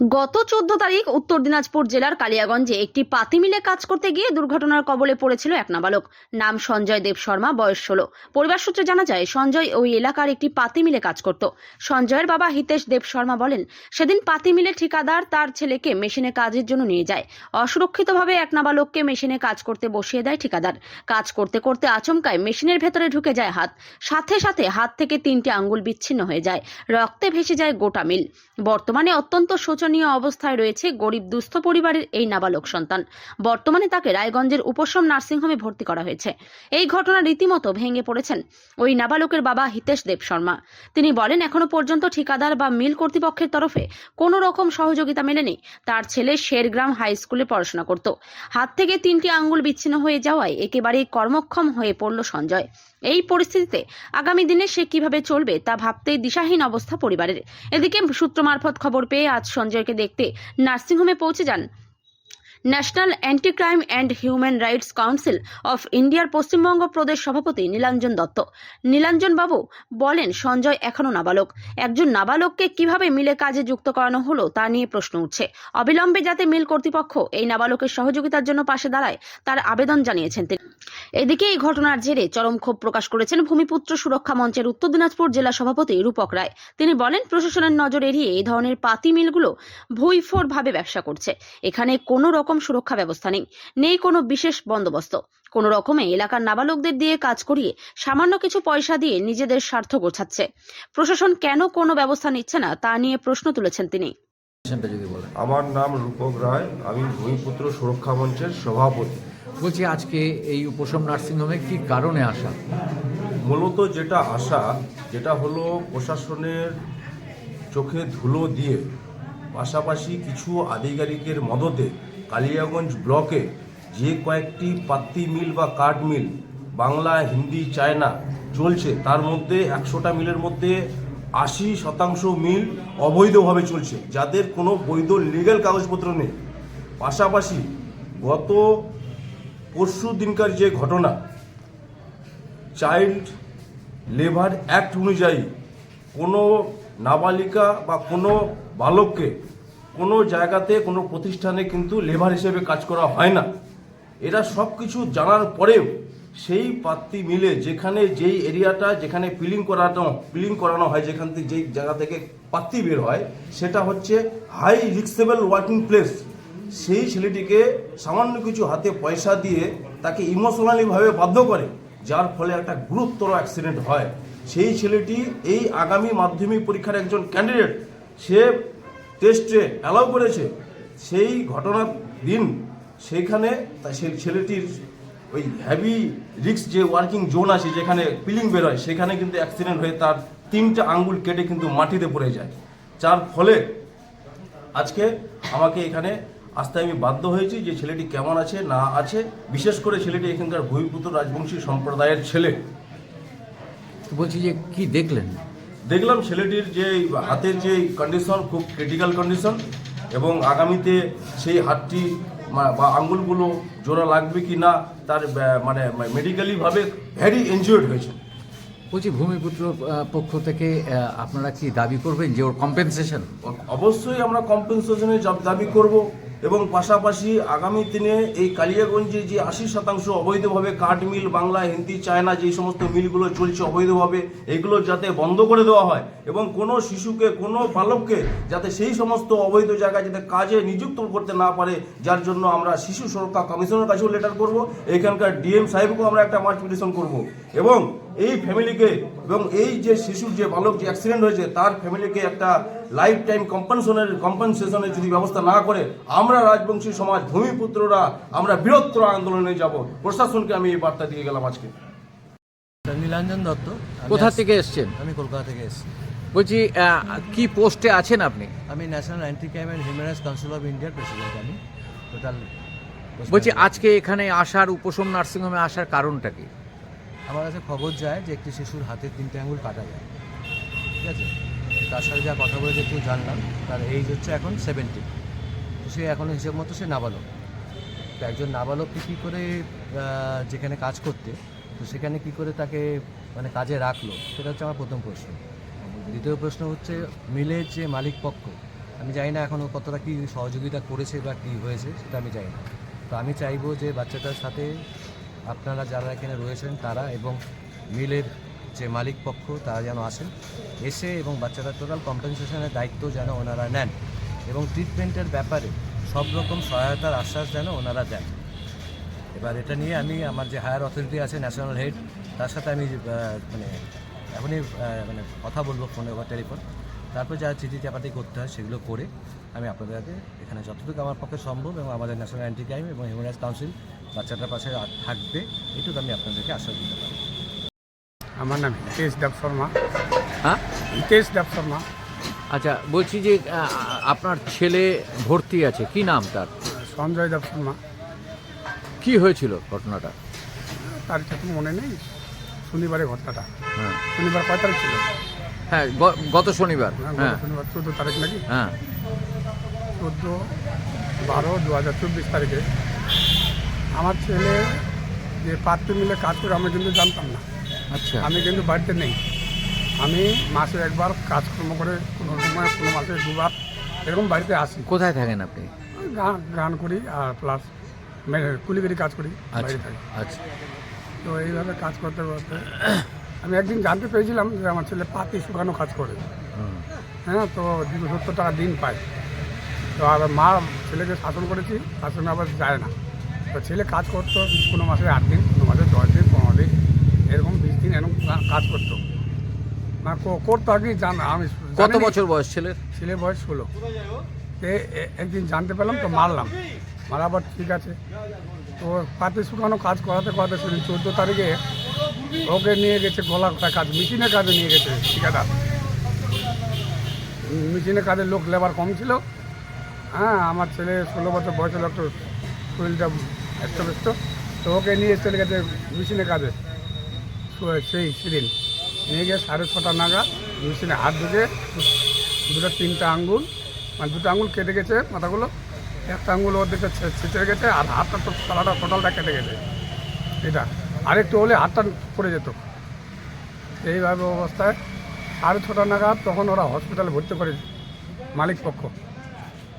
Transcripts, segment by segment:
গত চোদ্দ তারিখ উত্তর দিনাজপুর জেলার কালিয়াগঞ্জে একটি পাতি মিলে কাজ করতে গিয়ে দুর্ঘটনার কবলে পড়েছিল এক নাবালক। নাম সঞ্জয় দেব শর্মা, বয়স ষোলো। পরিবার সূত্রে জানা যায়, সঞ্জয় ওই এলাকার একটি পাতি মিলে কাজ করত। সঞ্জয়ের বাবা হিতেশ দেব শর্মা বলেন, সেদিন পাতি মিলে ঠিকাদার তার ছেলেকে মেশিনে কাজের জন্য নিয়ে যায়। অসুরক্ষিতভাবে এক নাবালককে মেশিনে কাজ করতে বসিয়ে দেয় ঠিকাদার। কাজ করতে করতে আচমকায় মেশিনের ভেতরে ঢুকে যায় হাত। সাথে সাথে হাত থেকে তিনটি আঙ্গুল বিচ্ছিন্ন হয়ে যায়। রক্তে ভেসে যায় গোটা মিল। বর্তমানে অত্যন্ত শোচনীয় অবস্থায় রয়েছে গরিব দুস্থ পরিবারের এই নাবালক সন্তান। বর্তমানে তাকে রায়গঞ্জের উপশম নার্সিংহোমে ভর্তি করা হয়েছে। এই ঘটনা রীতিমতো ভেঙে পড়েছেন ওই নাবালকের বাবা হিতেশ দেব শর্মা। তিনি বলেন, এখনও পর্যন্ত ঠিকাদার বা মিল কর্তৃপক্ষের তরফে কোনো রকম সহযোগিতা মেলেনি তার ছেলে শেরগ্রাম হাই স্কুলে পড়াশোনা করত। হাত থেকে তিনটি আঙ্গুল বিচ্ছিন্ন হয়ে যাওয়ায় একেবারেই কর্মক্ষম হয়ে পড়ল সঞ্জয়। এই পরিস্থিতিতে আগামী দিনে সে কীভাবে চলবে তা ভাবতেই দিশাহীন অবস্থা পরিবারের। এদিকে সূত্র মারফত খবর পেয়ে আজ সঞ্জয়কে দেখতে নার্সিংহোমে পৌঁছে যান national anti crime and human rights council of ইন্ডিয়ার পশ্চিমবঙ্গ প্রদেশ সভাপতি নীলাঞ্জন দত্ত। নীলাঞ্জন বাবু বলেন, সঞ্জয় এখনও নাবালক। একজন নাবালককে কীভাবে মিলে কাজে যুক্ত করানো হলো তা নিয়ে প্রশ্ন উঠছে। অবিলম্বে যাতে মিল কর্তৃপক্ষ এই নাবালকের সহযোগিতার জন্য পাশে দাঁড়ায়, তার আবেদন জানিয়েছেন তিনি। এদিকে এই ঘটনার জেরে চরম ক্ষোভ প্রকাশ করেছেন ভূমিপুত্র সুরক্ষা মঞ্চের উত্তর দিনাজপুর জেলা সভাপতি রূপক রায়। তিনি বলেন, প্রশাসনের নজর এড়িয়ে এই ধরনের পাতি মিলগুলো ভুইফোর ভাবে ব্যবসা করছে। এখানে কোনো রকম সুরক্ষা ব্যবস্থা নেই নেই কোনো বিশেষ বন্দোবস্ত। কোনো রকমে এলাকার নাবালকদের দিয়ে কাজ করিয়ে সামান্য কিছু পয়সা দিয়ে নিজেদের স্বার্থ গোছাচ্ছে। প্রশাসন কেন কোনো ব্যবস্থা নিচ্ছে না, তা নিয়ে প্রশ্ন তুলেছেন তিনি। আমার নাম রূপক রায়, আমি ভূমিপুত্র সুরক্ষা মঞ্চের সভাপতি। বলছি, আজকে এই উপশম নার্সিংহোমে কি কারণে আসা? মূলত যেটা আশা যেটা হলো প্রশাসনের চোখে ধুলো দিয়ে, পাশাপাশি কিছু আধিকারিকের মদতে কালিয়াগঞ্জ ব্লকে যে কয়েকটি পাত্তি মিল বা কাঠ মিল বাংলা, হিন্দি, চায়না চলছে, তার মধ্যে একশোটা মিলের মধ্যে আশি শতাংশ মিল অবৈধভাবে চলছে, যাদের কোনো বৈধ লিগ্যাল কাগজপত্র নেই। পাশাপাশি গত পরশু দিনকার যে ঘটনা চাইল্ড লেবার অ্যাক্ট অনুযায়ী কোনো নাবালিকা বা কোনো বালককে কোনো জায়গাতে, কোনো প্রতিষ্ঠানে কিন্তু লেবার হিসেবে কাজ করা হয় না। এরা সব কিছু জানার পরেও সেই পাত্তি মিলে যেখানে যেই এরিয়াটা, যেখানে পিলিং করানো পিলিং করানো হয়, যেখান থেকে, যেই জায়গা থেকে পাত্তি বের হয়, সেটা হচ্ছে হাই রিক্সেবল ওয়ার্কিং প্লেস সেই ছেলেটিকে সামান্য কিছু হাতে পয়সা দিয়ে তাকে ইমোশনালিভাবে বাধ্য করে, যার ফলে একটা গুরুতর অ্যাক্সিডেন্ট হয়। সেই ছেলেটি এই আগামী মাধ্যমিক পরীক্ষার একজন ক্যান্ডিডেট সে টেস্টে অ্যালাউ করেছে। সেই ঘটনার দিন সেইখানে সেই ছেলেটির ওই হ্যাভি রিক্স যে ওয়ার্কিং জোন আছে, যেখানে পিলিং বেরোয় সেখানে কিন্তু অ্যাক্সিডেন্ট হয়ে তার তিনটা আঙ্গুল কেটে কিন্তু মাটিতে পড়ে যায়। যার ফলে আজকে আমাকে এখানে আসতে আমি বাধ্য হয়েছি যে ছেলেটি কেমন আছে না আছে। বিশেষ করে ছেলেটি এখানকার ভূমিপুত্র রাজবংশী সম্প্রদায়ের ছেলে। তো বলছি যে কি দেখলেন? দেখলাম ছেলেটির যে হাতের যে কন্ডিশন খুব ক্রিটিক্যাল কন্ডিশন এবং আগামীতে সেই হাতটি বা আঙ্গুলগুলো জোড়া লাগবে কি না তার মানে মেডিকেলিভাবে ভ্যারি এনজিওর্ড হয়েছে। বলছি ভূমিপুত্র পক্ষ থেকে আপনারা কি দাবি করবেন যে ওর কম্পেনসেশন অবশ্যই আমরা কম্পেনসেশনের দাবি করব। এবং পাশাপাশি আগামী দিনে এই কালিয়াগঞ্জে যে আশি শতাংশ অবৈধভাবে কাঠ মিল, বাংলা, হিন্দি, চায়না যে সমস্ত মিলগুলো চলছে অবৈধভাবে, এগুলো যাতে বন্ধ করে দেওয়া হয় এবং কোনো শিশুকে, কোনো বালককে যাতে সেই সমস্ত অবৈধ জায়গায় যাতে কাজে নিযুক্ত করতে না পারে, যার জন্য আমরা শিশু সুরক্ষা কমিশনের কাছেও লেটার করব। এখানকার ডিএম সাহেবকেও আমরা একটা মার্চ পিটিশন করব। এবং এই ফ্যামিলিকে এবং এই যে শিশুর যে বালক যে অ্যাক্সিডেন্ট হয়েছে তার ফ্যামিলিকে একটা লাইফ টাইম কম্পেনশনের কম্পেনসেশনের যদি ব্যবস্থা না করে আমরা রাজবংশী সমাজ ভূমিপুত্ররা আমরা বৃহত্তর আন্দোলনে যাব। প্রশাসনকে আমি এই বার্তা দিয়ে গেলাম আজকে। নীলাঞ্জন দত্ত কোথা থেকে এসছেন? আমি কলকাতা থেকে এসেছি। বলছি কি পোস্টে আছেন আপনি? আমি national anti crime and human rights council of ইন্ডিয়ার প্রেসিডেন্ট আমি। টোটাল বলছি আজকে এখানে আসার উপশম নার্সিংহোমে আসার কারণটা কি? আমার কাছে খবর যায় যে একটি শিশুর হাতে তিনটে আঙুল কাটা যায়। ঠিক আছে? তার সাথে যা কথা বলে যেটুকু জানলাম। তার এইজ হচ্ছে এখন সেভেন্টি তো সে এখন হিসেব মতো সে নাবালক। তো একজন নাবালককে কী করে যেখানে কাজ করতে, তো সেখানে কি করে তাকে মানে কাজে রাখল? সেটা হচ্ছে আমার প্রথম প্রশ্ন। দ্বিতীয় প্রশ্ন হচ্ছে মিলের যে মালিক পক্ষ, আমি জানি না এখনও কতটা কী সহযোগিতা করেছে বা কী হয়েছে, সেটা আমি জানি না। তো আমি চাইব যে বাচ্চাটার সাথে আপনারা যারা এখানে রয়েছেন তারা এবং মিলের যে মালিক পক্ষ, তারা যেন আসেন। এসে এবং বাচ্চাটার টোটাল কম্পেনসেশনের দায়িত্ব যেন ওনারা নেন এবং ট্রিটমেন্টের ব্যাপারে সব রকম সহায়তার আশ্বাস যেন ওনারা দেন। এবার এটা নিয়ে আমি আমার যে হায়ার অথরিটি আছে ন্যাশনাল হেড তার সাথে আমি মানে এখনই মানে কথা বলব ফোনে বা টেলিফোন তারপর যা চিঠি চাপাটি করতে হয় সেগুলো করে আমি আপনাদেরকে এখানে যতটুকু আমার পক্ষে সম্ভব এবং আমাদের ন্যাশনাল অ্যান্টি ক্রাইম এবং হিউম্যান রাইটস কাউন্সিল বাচ্চাটার পাশে থাকবে এটুকু আমি আপনাদেরকে আশ্বাস দিতে পারি। আমার নাম হিতেশ দেব শর্মা। হ্যাঁ? হিতেশ দেব শর্মা। আচ্ছা বলছি যে আপনার ছেলে ভর্তি আছে কি নাম তার? সঞ্জয় দেব শর্মা। কি হয়েছিল ঘটনাটা? তার তো মনে নেই শনিবারের ঘটনাটা। হ্যাঁ। শনিবার কয় তারিখ ছিল? হ্যাঁ গ- গত শনিবার হ্যাঁ, হ্যাঁ। শনিবার চোদ্দ তারিখ নাকি? হ্যাঁ। চোদ্দ বারো দু হাজার চব্বিশ তারিখে আমার ছেলে যে পাত্র মিলে কাজ করে আমি কিন্তু জানতাম না। আচ্ছা। আমি কিন্তু বাড়িতে নেই। আমি মাসে একবার কাজকর্ম করে কোনো সময় কোনো মাসে দুবার এরকম বাড়িতে আসি। কোথায় থাকেন আপনি? গান গান করি আর প্লাস কুলিগিরি কাজ করি আচ্ছা বাইরে থাকি। আচ্ছা। তো এইভাবে কাজ করতে করতে আমি একদিন জানতে পেরেছিলাম যে আমার ছেলে পাতি শুকানো কাজ করে। হ্যাঁ তো দুশো সত্তর টাকা দিন পায়। তো আবার মা ছেলেকে শাসন করেছি শাসনে আবার যায় না। তো ছেলে কাজ করতো কোনো মাসে আট দিন কোনো মাসে দশ দিন পনেরো দিন এরকম বিশ দিন এরকম কাজ করতো। না কো- করতো আর কি জান আমি কত বছর বয়স ছেলের? ছেলে বয়স ষোলো। একদিন জানতে পেলাম তো মারলাম। মারাবার ঠিক আছে। তো পাতে শুকানো কাজ করাতে করাতে সেদিন চোদ্দ তারিখে ওকে নিয়ে গেছে গলা কটা কাজ মেশিনের কাজে নিয়ে গেছে ঠিকাদার। মেশিনের কাজে লোক লেবার কম ছিল। হ্যাঁ আমার ছেলে ষোলো বছর বয়সের একটু শরীরটা ব্যস্ত ব্যস্ত তো ওকে নিয়ে চলে গেছে মেশিনে কাজে। সেই সেদিন। নিয়ে গিয়ে সাড়ে ছটা নাগাদ মেশিনে হাত ঢুকে দুটো তিনটা আঙ্গুল মানে দুটো আঙ্গুল কেটে গেছে মাথাগুলো। একটা আঙ্গুল ওর দিকে ছেঁচে গেছে আর হাতটা তো তলাটা টোটালটা কেটে গেছে। এটা। আরেকটু হলে হাতটা পড়ে যেত। এইভাবে অবস্থায় সাড়ে ছটা নাগাদ তখন ওরা হসপিটালে ভর্তি করে মালিক পক্ষ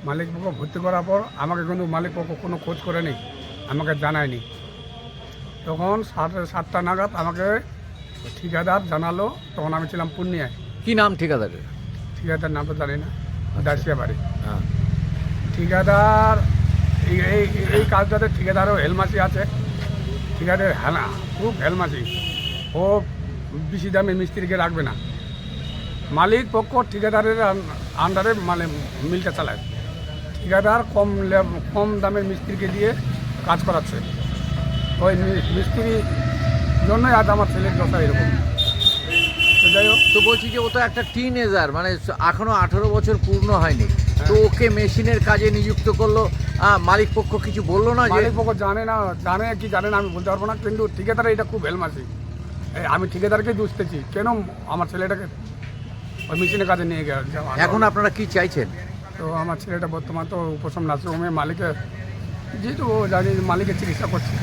মালিক পক্ষ ভর্তি করার পর আমাকে কিন্তু মালিক পক্ষ কোনো খোঁজ করেনি। আমাকে জানায়নি। তখন সাড়ে সাতটা নাগাদ আমাকে ঠিকাদার জানালো তখন আমি ছিলাম পূর্ণিয়ায়। কি নাম ঠিকাদারের? ঠিকাদার নাম তো জানি না দাসিয়া বাড়ি হ্যাঁ। ঠিকাদার এই এই এই কাজটাতে ঠিকাদারও হেলমাসি আছে। ঠিকাদার হেলা খুব হেলমাসি। ও বেশি দামে মিস্ত্রিকে রাখবে না। মালিক পক্ষ ঠিকাদারের আন্ডারে মানে মিলটা চালায়। ঠিকাদার কম কম দামের মিস্ত্রিকে দিয়ে কাজ করাচ্ছে। ওই মিস্ত্রির জন্যই আজ আমার ছেলের দশা এরকম। তো যাই হোক। তো বলছি যে ও তো একটা টিন এজার মানে এখনও আঠারো বছর পূর্ণ হয়নি। তো ওকে মেশিনের কাজে নিযুক্ত করল। মালিক পক্ষ কিছু বলল না যে মালিক পক্ষ জানে না জানে কি জানে না আমি বলতে পারব না। কিন্তু ঠিকাদার এটা খুব হেলমাসি। আমি ঠিকাদারকে দুষতেছি কেন আমার ছেলেটাকে ওই মেশিনের কাজে নিয়ে গেল? এখন আপনারা কি চাইছেন? তো আমার ছেলেটা বর্তমান তো উপশম নার্সিংহোমে মালিকে যেহেতু ও জানি মালিকের চিকিৎসা করছে।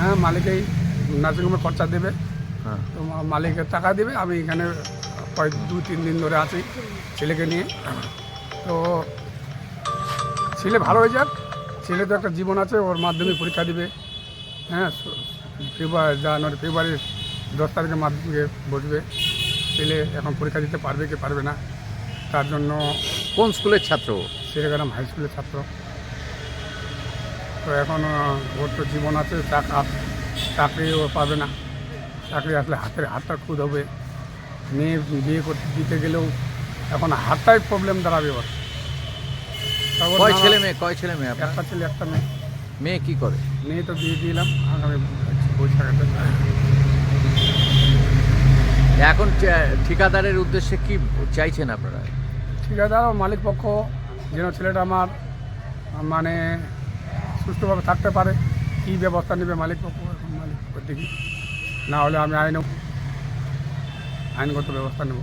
হ্যাঁ মালিকেই নার্সিংহোমে খরচা দেবে। হ্যাঁ। তো মালিকের টাকা দেবে। আমি এখানে কয়েক দু তিন দিন ধরে আছি ছেলেকে নিয়ে। তো ছেলে ভালো হয়ে যাক। ছেলে তো একটা জীবন আছে ওর মাধ্যমিক পরীক্ষা দিবে। হ্যাঁ ফেব্রুয়ারি জানুয়ারি ফেব্রুয়ারির দশ তারিখে মাধ্যমিকে বসবে। ছেলে এখন পরীক্ষা দিতে পারবে কি পারবে না? তার জন্য কোন স্কুলের ছাত্র ও? শ্রীগ্রাম হাই স্কুলের ছাত্র। তো এখন ওর তো জীবন আছে টাকা চাকরি ও পাবে না। চাকরি আসলে হাতের হাতটা খুদ হবে। মেয়ে বিয়ে করতে দিতে গেলেও এখন হাতটাই প্রবলেম দাঁড়াবে ওর কয় ছেলে মেয়ে? কয় ছেলে মেয়ে একটা ছেলে একটা মেয়ে। মেয়ে কি করে? মেয়ে তো বিয়ে দিলাম আগামী বৈশাখেতে এখন ঠিকাদারের উদ্দেশ্যে কি চাইছেন আপনারা? ঠিকাদার ও মালিক পক্ষ যেন ছেলেটা আমার মানে সুস্থভাবে থাকতে পারে, কী ব্যবস্থা নেবে মালিক মালিক দেখি। না হলে আমি আইন, আইনগত ব্যবস্থা নেব।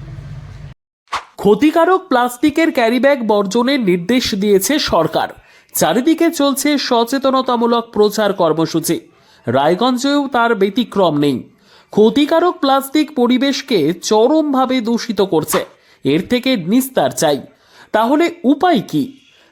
ক্ষতিকারক প্লাস্টিকের ক্যারিব্যাগ বর্জনের নির্দেশ দিয়েছে সরকার। চারিদিকে চলছে সচেতনতামূলক প্রচার কর্মসূচি। রায়গঞ্জেও তার ব্যতিক্রম নেই। ক্ষতিকারক প্লাস্টিক পরিবেশকে চরমভাবে দূষিত করছে। এর থেকে নিস্তার চাই। তাহলে উপায় কি?